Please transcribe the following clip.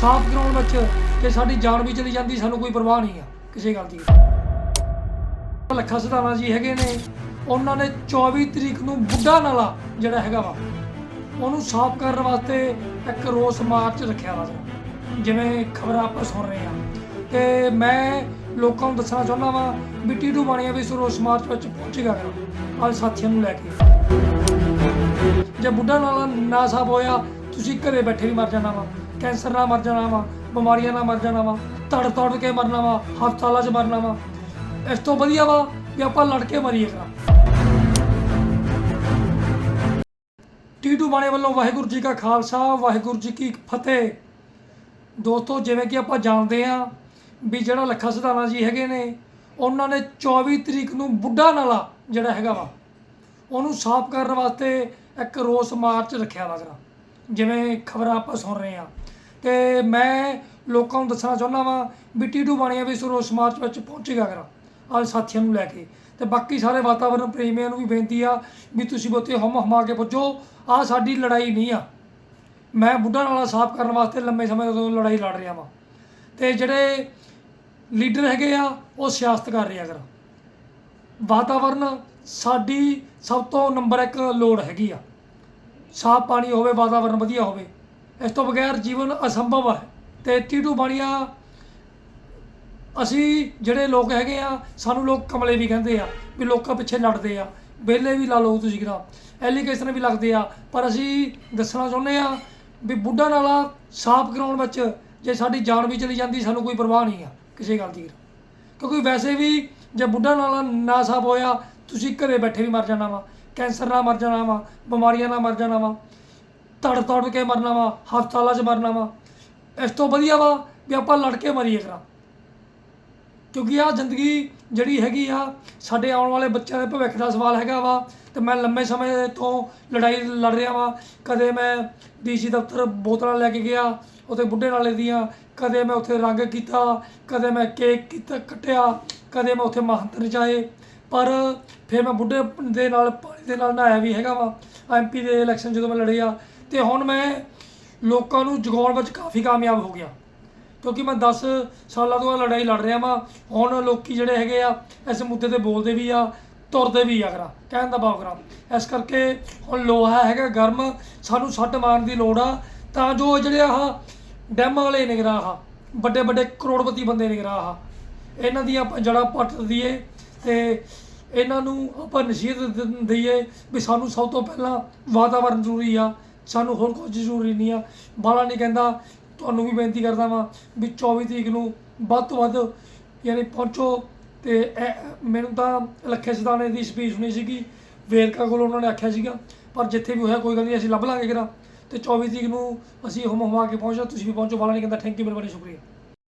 ਸਾਫ਼ ਕਰਾਉਣ ਵਿੱਚ ਜੇ ਸਾਡੀ ਜਾਨ ਵੀ ਚਲੀ ਜਾਂਦੀ, ਸਾਨੂੰ ਕੋਈ ਪਰਵਾਹ ਨਹੀਂ ਆ, ਕਿਸੇ ਗੱਲ ਦੀ। ਲੱਖਾ ਸਦਾਨਾ ਜੀ ਹੈਗੇ ਨੇ, ਉਹਨਾਂ ਨੇ 24 ਤਰੀਕ ਨੂੰ ਬੁੱਢਾ ਨਾਲਾ ਜਿਹੜਾ ਹੈਗਾ ਵਾ, ਉਹਨੂੰ ਸਾਫ਼ ਕਰਨ ਵਾਸਤੇ ਇੱਕ ਰੋਸ ਮਾਰਚ ਰੱਖਿਆ ਵਾ ਜਿਵੇਂ ਖਬਰਾਂ ਆਪਾਂ ਸੁਣ ਰਹੇ ਆ ਤੇ ਮੈਂ ਲੋਕਾਂ ਨੂੰ ਦੱਸਣਾ ਚਾਹੁੰਦਾ ਵਾਂ ਵੀ ਟੀਟੂ ਬਾਣੀਆ ਵੀ ਇਸ ਰੋਸ ਮਾਰਚ ਵਿੱਚ ਪਹੁੰਚੇਗਾ ਕਰ ਅੱਜ ਸਾਥੀਆਂ ਨੂੰ ਲੈ ਕੇ। ਜੇ ਬੁੱਢਾ ਨਾਲਾ ਨਾ ਸਾਫ਼ ਹੋਇਆ, ਤੁਸੀਂ ਘਰੇ ਬੈਠੇ ਵੀ ਮਰ ਜਾਣਾ ਵਾ। ਕੈਂਸਰ ਨਾਲ ਮਰ ਜਾਣਾ ਵਾ, ਬਿਮਾਰੀਆਂ ਨਾਲ ਮਰ ਜਾਣਾ ਵਾ ਤੜ ਤੜ ਕੇ ਮਰਨਾ ਵਾ, ਹਸਪਤਾਲਾਂ 'ਚ ਮਰਨਾ ਵਾ। ਇਸ ਤੋਂ ਵਧੀਆ ਵਾ ਵੀ ਆਪਾਂ ਲੜ ਕੇ ਮਰੀਏ। ਕਰਾਂ ਟੀਟੂ ਬਾਣੇ ਵੱਲੋਂ ਵਾਹਿਗੁਰੂ ਜੀ ਕਾ ਖਾਲਸਾ, ਵਾਹਿਗੁਰੂ ਜੀ ਕੀ ਫਤਿਹ। ਦੋਸਤੋ, ਜਿਵੇਂ ਕਿ ਆਪਾਂ ਜਾਣਦੇ ਆ ਵੀ ਜਿਹੜਾ ਲੱਖਾ ਸਿਧਾਣਾ ਜੀ ਹੈਗੇ ਨੇ, ਉਹਨਾਂ ਨੇ 24 ਤਰੀਕ ਨੂੰ ਬੁੱਢਾ ਨਾਲਾ ਜਿਹੜਾ ਹੈਗਾ ਵਾ, ਉਹਨੂੰ ਸਾਫ਼ ਕਰਨ ਵਾਸਤੇ ਇੱਕ ਰੋਸ ਮਾਰਚ ਰੱਖਿਆ ਵਾ ਜਰਾ। ਜਿਵੇਂ ਖਬਰਾਂ ਆਪਾਂ ਸੁਣ ਰਹੇ ਆ ਤੇ ਮੈਂ ਲੋਕਾਂ ਨੂੰ ਦੱਸਣਾ ਚਾਹੁੰਦਾ ਵਾਂ ਵੀ ਟੀਟੂ ਬਾਣੀਆ ਵੀ ਇਸ ਮਾਰਚ ਵਿੱਚ ਪਹੁੰਚੇਗਾ ਕਰਾਂ ਅੱਜ ਸਾਥੀਆਂ ਨੂੰ ਲੈ ਕੇ। ਤੇ ਬਾਕੀ ਸਾਰੇ ਵਾਤਾਵਰਣ ਪ੍ਰੇਮੀਆਂ ਨੂੰ ਵੀ ਬੇਨਤੀ ਆ ਵੀ ਤੁਸੀਂ ਬਹੁਤੇ ਹਮ ਹਮਾ ਕੇ ਪੁੱਜੋ ਆ ਸਾਡੀ ਲੜਾਈ ਨਹੀਂ ਆ। ਮੈਂ ਬੁੱਢਾ ਨਾਲਾ ਸਾਫ਼ ਕਰਨ ਵਾਸਤੇ ਲੰਮੇ ਸਮੇਂ ਤੋਂ ਲੜਾਈ ਲੜ ਰਿਹਾ ਵਾਂ। ਤੇ ਜਿਹੜੇ ਲੀਡਰ ਹੈਗੇ ਆ, ਉਹ ਸਿਆਸਤ ਕਰ ਰਹੇ ਆ ਕਰ। ਵਾਤਾਵਰਨ ਸਾਡੀ ਸਭ ਤੋਂ ਨੰਬਰ 1 ਲੋੜ ਹੈਗੀ ਆ। ਸਾਫ਼ ਪਾਣੀ ਹੋਵੇ, ਵਾਤਾਵਰਨ ਵਧੀਆ ਹੋਵੇ। ਇਸ ਤੋਂ ਬਗੈਰ ਜੀਵਨ ਅਸੰਭਵ ਹੈ ਤੇ ਟੀਟੂ ਬਾਣੀਆ ਅਸੀਂ ਜਿਹੜੇ ਲੋਕ ਹੈਗੇ ਆ, ਸਾਨੂੰ ਲੋਕ ਕਮਲੇ ਵੀ ਕਹਿੰਦੇ ਆ, ਵੀ ਲੋਕਾਂ ਪਿੱਛੇ ਲੜਦੇ ਆ। ਵਿਹਲੇ ਵੀ ਲਾ ਲਓ ਤੁਸੀਂ ਕਿਰਾ ਐਲੀਗੇਸ਼ਨ ਵੀ ਲੱਗਦੇ ਆ। ਪਰ ਅਸੀਂ ਦੱਸਣਾ ਚਾਹੁੰਦੇ ਆ ਵੀ ਬੁੱਢਾ ਨਾਲਾ ਸਾਫ਼ ਕਰਾਉਣ ਵਿੱਚ ਜੇ ਸਾਡੀ ਜਾਨ ਵੀ ਚਲੀ ਜਾਂਦੀ, ਸਾਨੂੰ ਕੋਈ ਪਰਵਾਹ ਨਹੀਂ ਆ ਕਿਸੇ ਗੱਲ ਦੀ। ਕਿਉਂਕਿ ਵੈਸੇ ਵੀ ਜੇ ਬੁੱਢਾ ਨਾਲਾ ਨਾ ਸਾਫ਼ ਹੋਇਆ, ਤੁਸੀਂ ਘਰੇ ਬੈਠੇ ਵੀ ਮਰ ਜਾਣਾ ਵਾ। ਕੈਂਸਰ ਨਾਲ ਮਰ ਜਾਣਾ ਵਾ, ਬਿਮਾਰੀਆਂ ਨਾਲ ਮਰ ਜਾਣਾ ਵਾ। ਤੜ ਤੜ ਕੇ ਮਰਨਾ ਵਾ, ਹਸਪਤਾਲਾਂ 'ਚ ਮਰਨਾ ਵਾ। ਇਸ ਤੋਂ ਵਧੀਆ ਵਾ ਵੀ ਆਪਾਂ ਲੜ ਕੇ ਮਰੀਏ ਕਰਾਂ ਕਿਉਂਕਿ ਆ ਜ਼ਿੰਦਗੀ ਜਿਹੜੀ ਹੈਗੀ ਆ, ਸਾਡੇ ਆਉਣ ਵਾਲੇ ਬੱਚਿਆਂ ਦੇ ਭਵਿੱਖ ਦਾ ਸਵਾਲ ਹੈਗਾ ਵਾ ਤੇ ਮੈਂ ਲੰਮੇ ਸਮੇਂ ਤੋਂ ਲੜਾਈ ਲੜ ਰਿਹਾ ਵਾਂ। ਕਦੇ ਮੈਂ ਡੀਸੀ ਦਫ਼ਤਰ ਬੋਤਲਾਂ ਲੈ ਕੇ ਗਿਆ, ਉੱਥੇ ਬੁੱਢੇ ਨਾਲੇ ਦੀਆਂ। ਕਦੇ ਮੈਂ ਉੱਥੇ ਰੰਗ ਕੀਤਾ, ਕਦੇ ਮੈਂ ਕੇਕ ਕੀਤਾ, ਕੱਟਿਆ, ਕਦੇ ਮੈਂ ਉੱਥੇ ਮਹੰਤ ਨਚਾਏ। ਪਰ ਫਿਰ ਮੈਂ ਬੁੱਢੇ ਦੇ ਨਾਲ, ਪਾਣੀ ਦੇ ਨਾਲ ਨਹਾਇਆ ਵੀ ਹੈਗਾ ਵਾ। ਐਮਪੀ ਦੇ ਇਲੈਕਸ਼ਨ ਜਦੋਂ ਮੈਂ ਲੜਿਆ ਤੇ ਹੁਣ ਮੈਂ ਲੋਕਾਂ ਨੂੰ ਜਗਾਉਣ ਵਿੱਚ ਕਾਫੀ ਕਾਮਯਾਬ ਹੋ ਗਿਆ। ਕਿਉਂਕਿ ਮੈਂ 10 ਸਾਲਾਂ ਤੋਂ ਇਹ ਲੜਾਈ ਲੜ ਰਿਹਾ ਵਾਂ। ਹੁਣ ਲੋਕੀ ਜਿਹੜੇ ਹੈਗੇ ਆ, ਇਸ ਮੁੱਦੇ ਤੇ ਬੋਲਦੇ ਵੀ ਆ, ਤੁਰਦੇ ਵੀ ਆ ਕਰਾਂ ਕਹਿਣ ਦਾ ਭਾਵ ਕਰਾਂ। ਇਸ ਕਰਕੇ ਹੁਣ ਲੋਹਾ ਹੈਗਾ ਗਰਮ, ਸਾਨੂੰ ਸੱਟ ਮਾਰਨ ਦੀ ਲੋੜ ਆ। ਤਾਂ ਜੋ ਜਿਹੜੇ ਆਹ ਡੈਮਾਂ ਵਾਲੇ ਨਿਗਰਾ ਆਹ ਵੱਡੇ ਵੱਡੇ ਕਰੋੜਪਤੀ ਬੰਦੇ ਨਿਗਰਾ ਆਹ, ਇਹਨਾਂ ਦੀਆਂ ਆਪਾਂ ਜੜ੍ਹਾਂ ਪੱਟ ਦਈਏ ਤੇ ਇਹਨਾਂ ਨੂੰ ਆਪਾਂ ਨਸੀਹਤ ਦ- ਦਈਏ ਵੀ ਸਾਨੂੰ ਸਭ ਤੋਂ ਪਹਿਲਾਂ ਵਾਤਾਵਰਨ ਜ਼ਰੂਰੀ ਆ। ਸਾਨੂੰ ਹੋਰ ਕੁਝ ਜ਼ਰੂਰੀ ਨਹੀਂ ਆ। ਬਾਲਾ ਨਹੀਂ ਕਹਿੰਦਾ, ਤੁਹਾਨੂੰ ਵੀ ਬੇਨਤੀ ਕਰਦਾ ਵਾਂ ਵੀ 24 ਤਰੀਕ ਨੂੰ ਵੱਧ ਤੋਂ ਵੱਧ ਯਾਨੀ ਪਹੁੰਚੋ। ਤੇ ਇਹ- ਮੈਨੂੰ ਤਾਂ ਲੱਖੇ ਸਦਾਨੇ ਦੀ ਸਪੀਚ ਸੁਣੀ ਸੀਗੀ, ਵੇਰਕਾ ਕੋਲ ਉਹਨਾਂ ਨੇ ਆਖਿਆ ਸੀਗਾ, ਪਰ ਜਿੱਥੇ ਵੀ ਹੋਇਆ ਕੋਈ ਗੱਲ ਨਹੀਂ, ਅਸੀਂ ਲੱਭ ਲਾਂਗੇ ਕਿਰਾ ਤੇ 24 ਤਰੀਕ ਨੂੰ ਅਸੀਂ ਹਮ ਹਮਾ ਕੇ ਪਹੁੰਚੋ, ਤੁਸੀਂ ਵੀ ਪਹੁੰਚੋ। ਬਾਲਾ ਨਹੀਂ ਕਹਿੰਦਾ ਥੈਂਕ ਯੂ ਮੇਰੇ ਬੜੇ ਸ਼ੁਕਰੀਆ।